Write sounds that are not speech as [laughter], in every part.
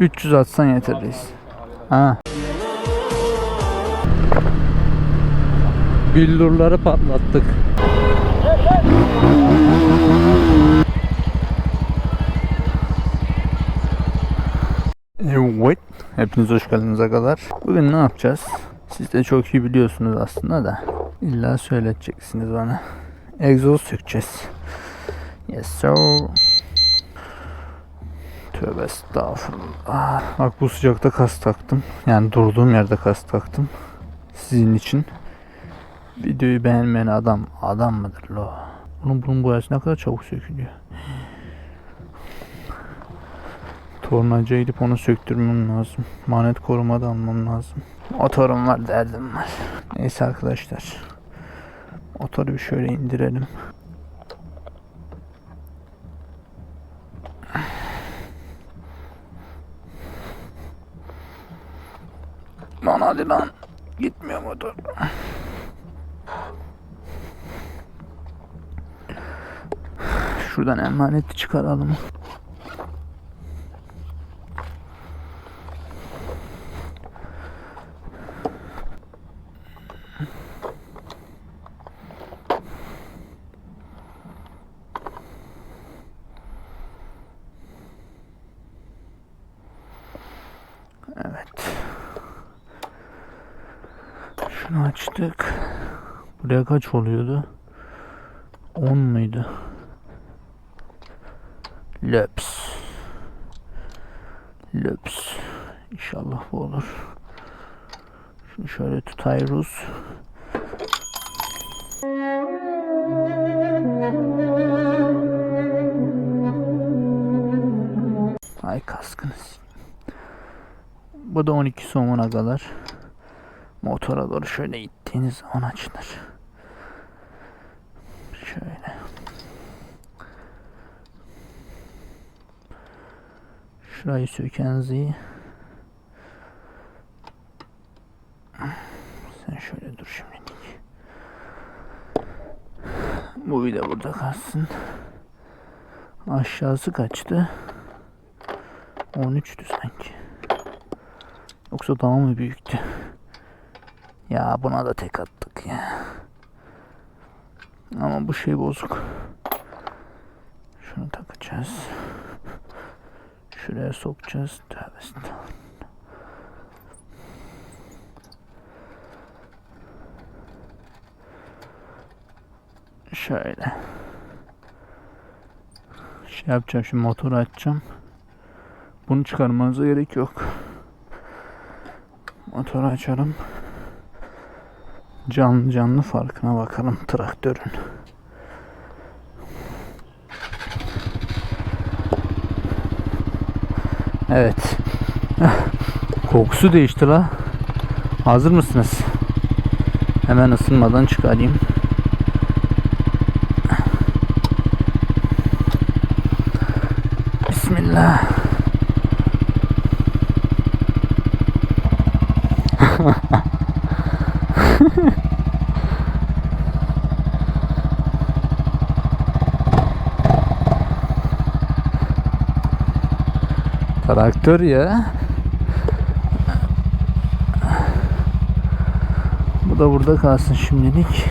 300 atsan yeter reis. Ha. Billurları patlattık. Evet. Hepiniz hoş geldiniz kadar. Bugün ne yapacağız? Siz de çok iyi biliyorsunuz aslında da. İlla söyleteceksiniz bana. Egzoz sökeceğiz. Yes sir. Tövbe estağfurullah. Bak bu sıcakta kas taktım. Yani durduğum yerde kas taktım. Sizin için. Videoyu beğenmeyen adam adam mıdır lo? Bunun bunun boyası ne kadar çabuk sökülüyor. Tornacıya gidip onu söktürmem lazım. Manet koruma da almam lazım. Motorum var derdim var. Neyse arkadaşlar. Motoru bir şöyle indirelim. Hadi lan. Gitmiyor motor. Şuradan emaneti çıkaralım. Şunu açtık. Buraya kaç oluyordu? 10 muydu? Löps. Löps. İnşallah bu olur. Şunu şöyle tutayırız. Ay kaskınız. Bu da 12 somuna kadar. Motora doğru şöyle ittiğiniz zaman açılır. Şöyle. Şurayı sökeniz. Sen şöyle dur şimdilik. Bu bir de burada kalsın. Aşağısı kaçtı? 13'tü sanki. Yoksa daha mı büyüktü? Ya buna da tek attık ya. Ama bu şey bozuk. Şunu takacağız. Şuraya sokacağız. Tövbe. Şöyle. Şey yapacağım şimdi motoru açacağım. Bunu çıkarmanıza gerek yok. Motoru açarım. Canlı canlı farkına bakalım traktörün. Evet. Kokusu değişti la. Hazır mısınız? Hemen ısınmadan çıkarayım. Bismillah. Ya. Bu da burada kalsın şimdilik.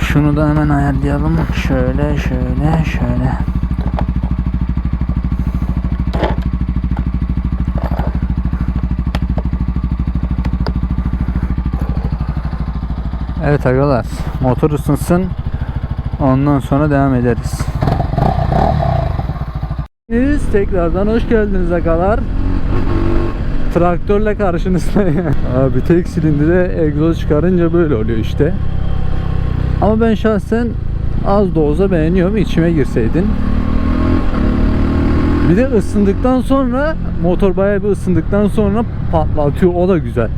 Şunu da hemen ayarlayalım. Şöyle şöyle şöyle. Evet arkadaşlar motor ısınsın ondan sonra devam ederiz. Biz tekrardan hoş geldiniz akalar. Traktörle karşınızdayım. Abi tek silindire egzoz çıkarınca böyle oluyor işte. Ama ben şahsen az da beğeniyorum. içime girseydin. Bir de ısındıktan sonra motor bayağı bir ısındıktan sonra patlatıyor. O da güzel.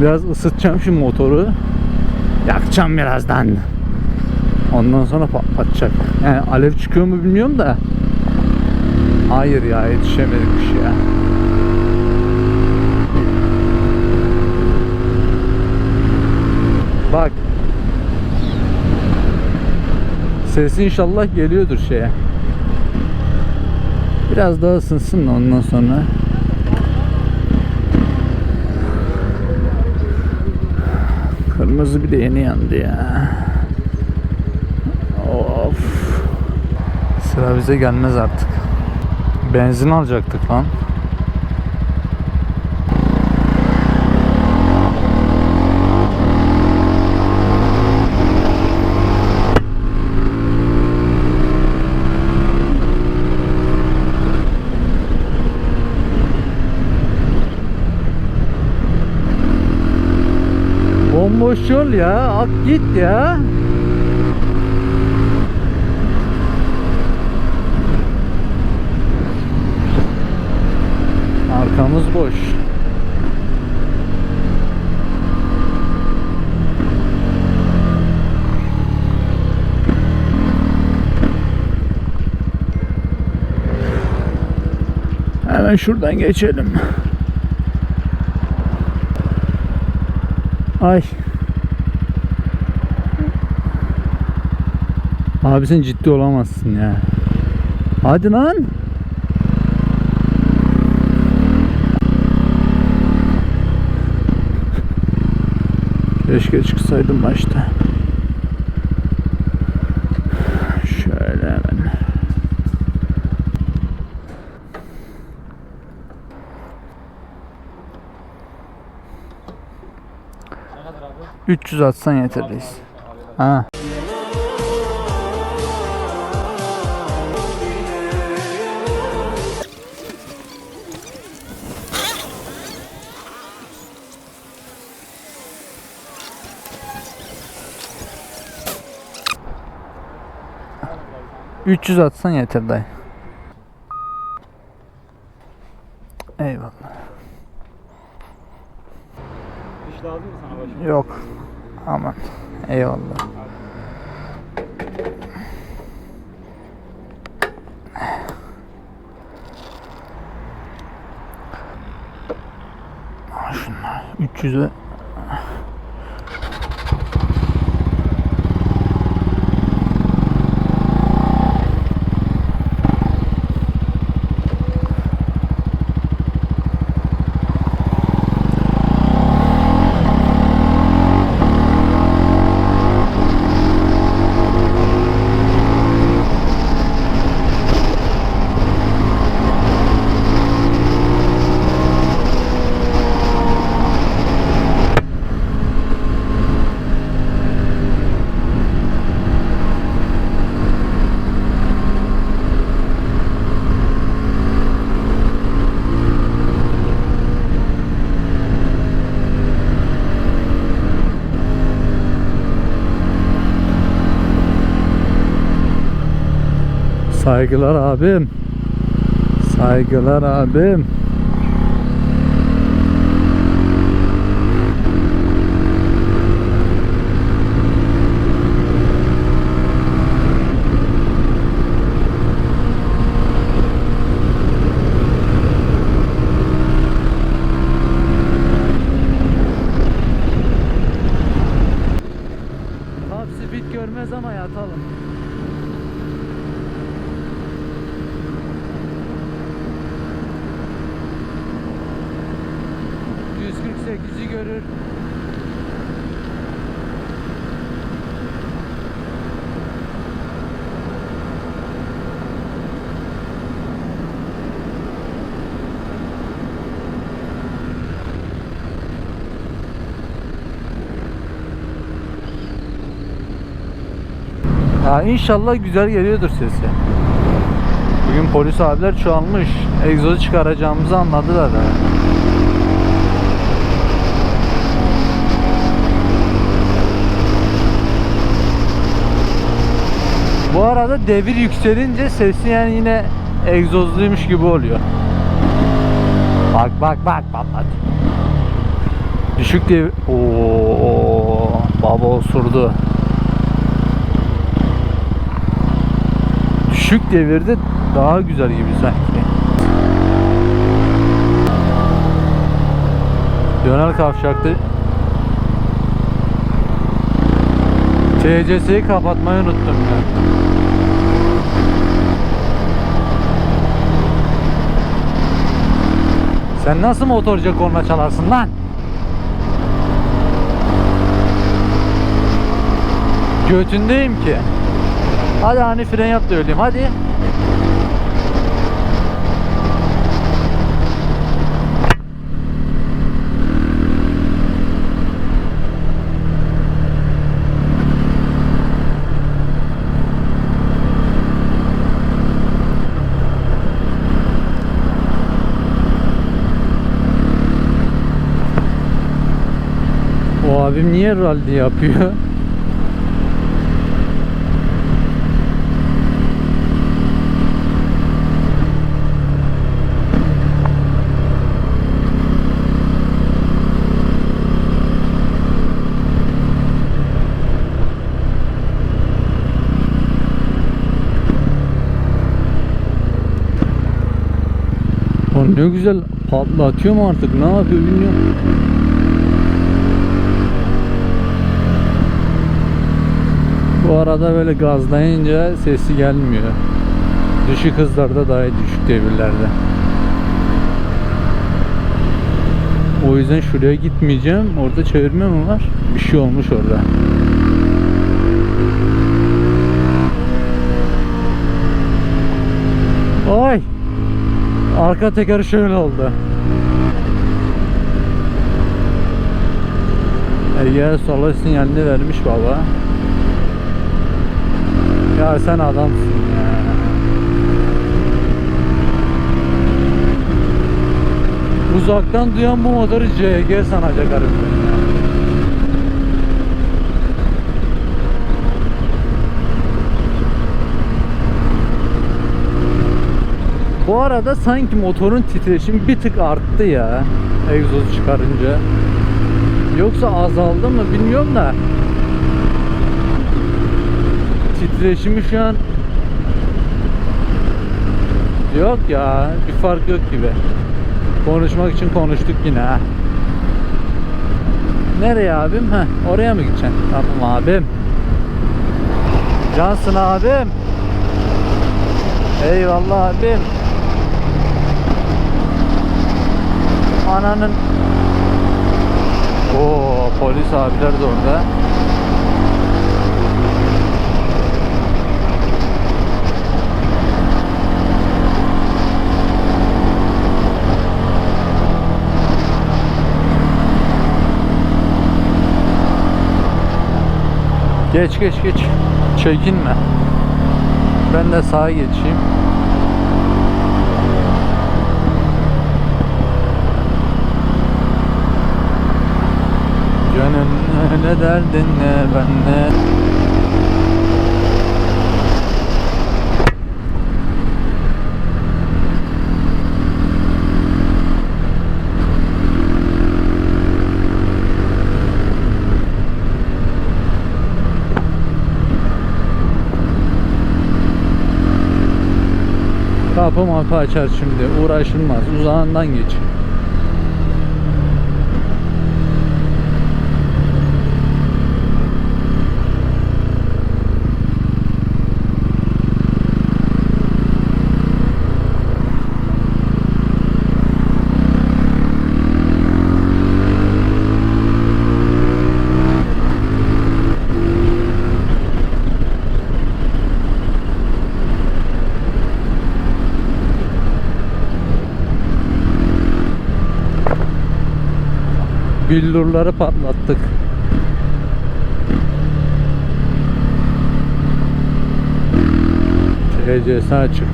Biraz ısıtacağım şu motoru. Yakacağım birazdan. Ondan sonra patlatacak. Yani alev çıkıyor mu bilmiyorum da. Hayır ya yetişemedik ya. Bak. Sesi inşallah geliyordur şeye. Biraz daha ısınsın da ondan sonra. Kırmızı bir de yeni yandı ya. Of. Sıra bize gelmez artık. Benzin alacaktık lan. Bomboş yol ya. Ak git ya. Hemen şuradan geçelim. Ay. Abi sen ciddi olamazsın ya. Hadi lan. Keşke çıksaydım başta. Şöyle hemen. Ne kadar abi? 300 atsan yeterliyiz. Ha. ...300 atsan yeter dayı. Eyvallah. Diş lazım mı sana başım? Yok. Eyvallah. Şunlar 300'e Saygılar abim. Saygılar abim. Ya inşallah güzel geliyordur sesi. Bugün polis abiler çoğalmış. Egzozu çıkaracağımızı anladılar. ha. Bu arada devir yükselince sesi yani yine egzozluymuş gibi oluyor. Bak bak bak patladı. Düşük devir... Oo, baba osurdu. Düşük devirde daha güzel gibi sanki. Dönel kavşakta TCS'yi kapatmayı unuttum ya. Sen nasıl motorca korna çalarsın lan? Götündeyim ki. Hadi hani fren yap da öleyim hadi. O abim niye rally yapıyor? [laughs] O ne güzel patlatıyor mu artık ne yapıyor bilmiyorum. Bu arada böyle gazlayınca sesi gelmiyor. Düşük hızlarda daha iyi düşük devirlerde. O yüzden şuraya gitmeyeceğim. Orada çevirme mi var? Bir şey olmuş orada. Ay! Arka tekeri şöyle oldu. Ege sola sinyalini vermiş baba. Ya sen adamsın ya. Uzaktan duyan bu motoru CG sanacak harbiden. Bu arada sanki motorun titreşimi bir tık arttı ya. Egzoz çıkarınca. Yoksa azaldı mı bilmiyorum da. Titreşimi şu an Yok ya bir fark yok gibi. Konuşmak için konuştuk yine ha. Nereye abim? Heh, oraya mı gideceksin? Tamam abim. Cansın abim. Eyvallah abim. Ananın Oo polis abiler de orada. Geç geç geç. Çekinme. Ben de sağa geçeyim. Ne derdin ne ben ne Kapı mapı açar şimdi uğraşılmaz. Uzağından geç Billurları patlattık. TCS açık.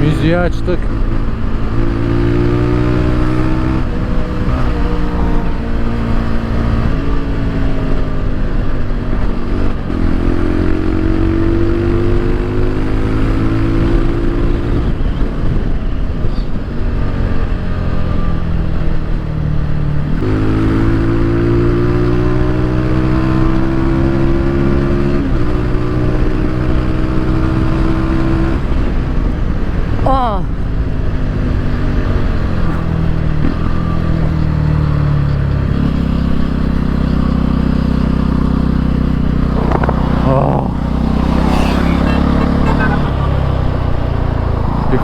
Müziği açtık.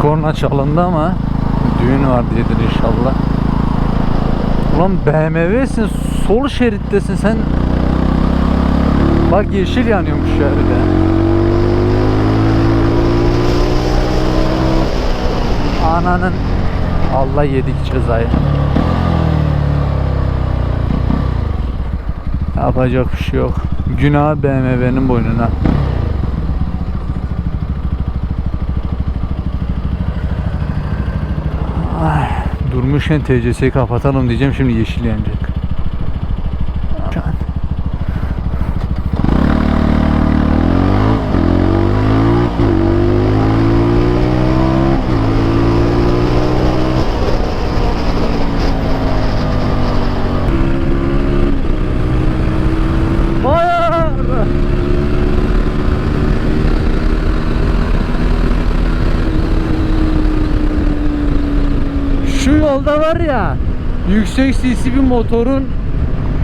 Korna çalındı ama düğün var diyedir inşallah. Ulan BMW'sin sol şerittesin sen. Bak yeşil yanıyormuş ya. Ananın Allah yedik cezayı. Yapacak bir şey yok. Günah BMW'nin boynuna. Ay, durmuşken TCS'yi kapatalım diyeceğim şimdi yeşil yanacak. Can. Hayır! Şu yolda var ya yüksek cc bir motorun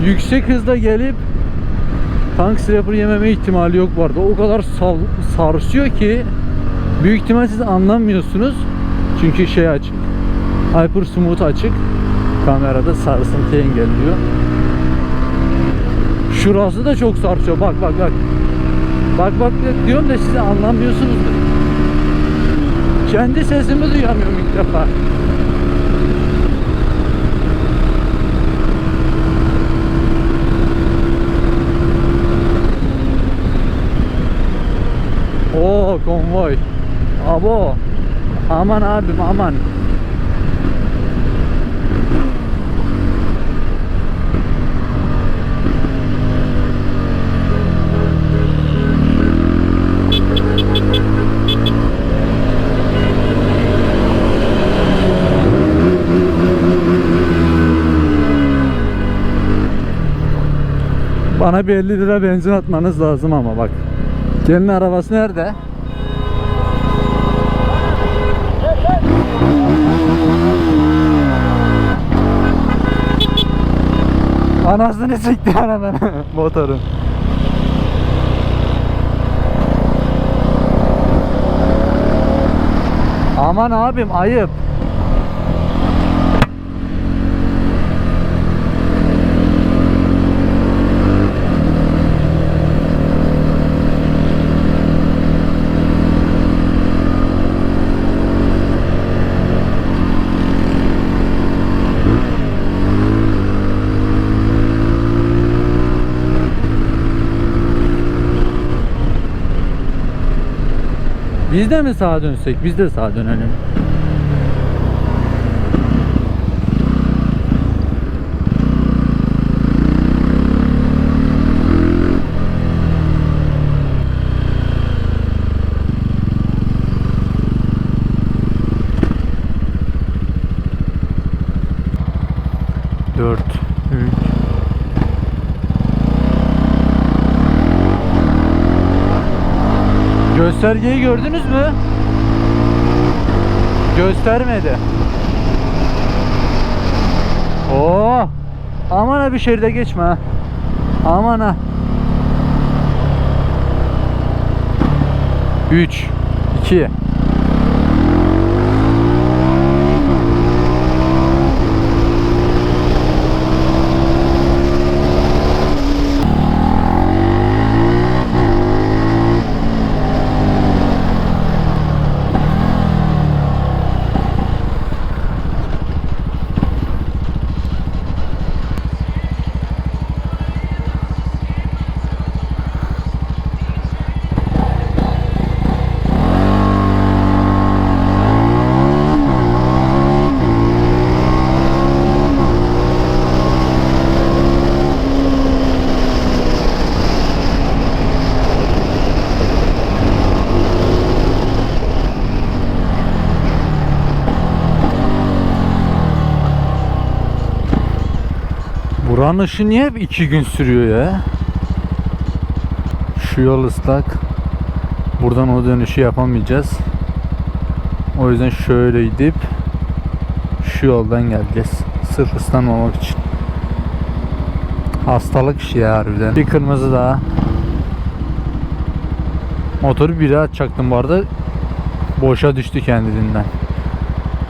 yüksek hızda gelip tank scraper yememe ihtimali yok vardı. O kadar sal, sarsıyor ki büyük ihtimal siz anlamıyorsunuz. Çünkü şey açık. Hyper Smooth açık. Kamerada sarsıntı engelliyor. Şurası da çok sarsıyor. Bak bak bak. Bak bak diyorum da siz anlamıyorsunuz. Kendi sesimi duyamıyorum ilk defa. Oo konvoy. Abo. Aman abim aman. Bana bir 50 lira benzin atmanız lazım ama bak. Gelin arabası nerede? Anasını sikti hemen [laughs] motorun. Aman abim ayıp. Biz de mi sağa dönsek? Biz de sağa dönelim. Dört, üç, Göstergeyi gördünüz mü? Göstermedi. Oo! Aman ha bir şeride geçme ha. Aman ha. 3 2 Işığı niye hep iki gün sürüyor ya? Şu yol ıslak. Buradan o dönüşü yapamayacağız. O yüzden şöyle gidip şu yoldan geleceğiz. Sırf ıslanmamak için. Hastalık işi ya harbiden. Bir kırmızı daha. Motoru biri açacaktım bu arada. Boşa düştü kendiliğinden.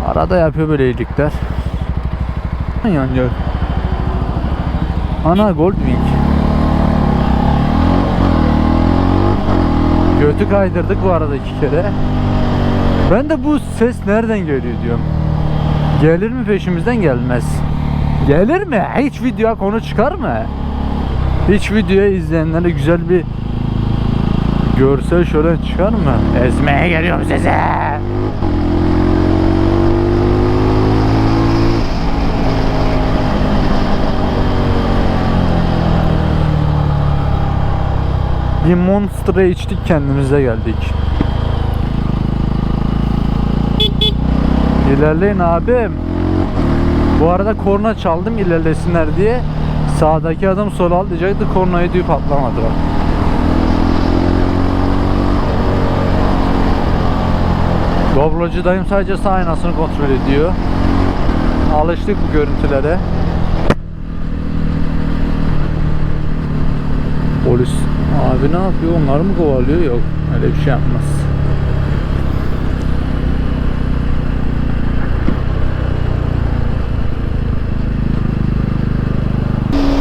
Arada yapıyor böyle iyilikler. Yani Ana Goldwing. Götü kaydırdık bu arada iki kere. Ben de bu ses nereden geliyor diyorum. Gelir mi peşimizden gelmez. Gelir mi? Hiç videoya konu çıkar mı? Hiç videoya izleyenlere güzel bir görsel şöyle çıkar mı? Ezmeye geliyorum size. Bir Monster'a içtik kendimize geldik. İlerleyin abim. Bu arada korna çaldım ilerlesinler diye. Sağdaki adam sola al diyecekti kornayı düğüp atlamadı bak. Doblocu dayım sadece sağ aynasını kontrol ediyor. Alıştık bu görüntülere. Polis abi ne yapıyor? Onlar mı kovalıyor? Yok. Öyle bir şey yapmaz.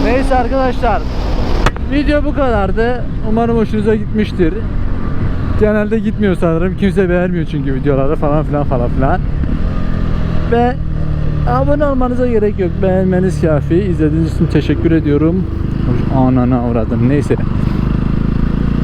Neyse arkadaşlar. Video bu kadardı. Umarım hoşunuza gitmiştir. Genelde gitmiyor sanırım. Kimse beğenmiyor çünkü videoları falan filan falan filan. Ve abone olmanıza gerek yok. Beğenmeniz kafi. İzlediğiniz için teşekkür ediyorum. Anana uğradım. Neyse.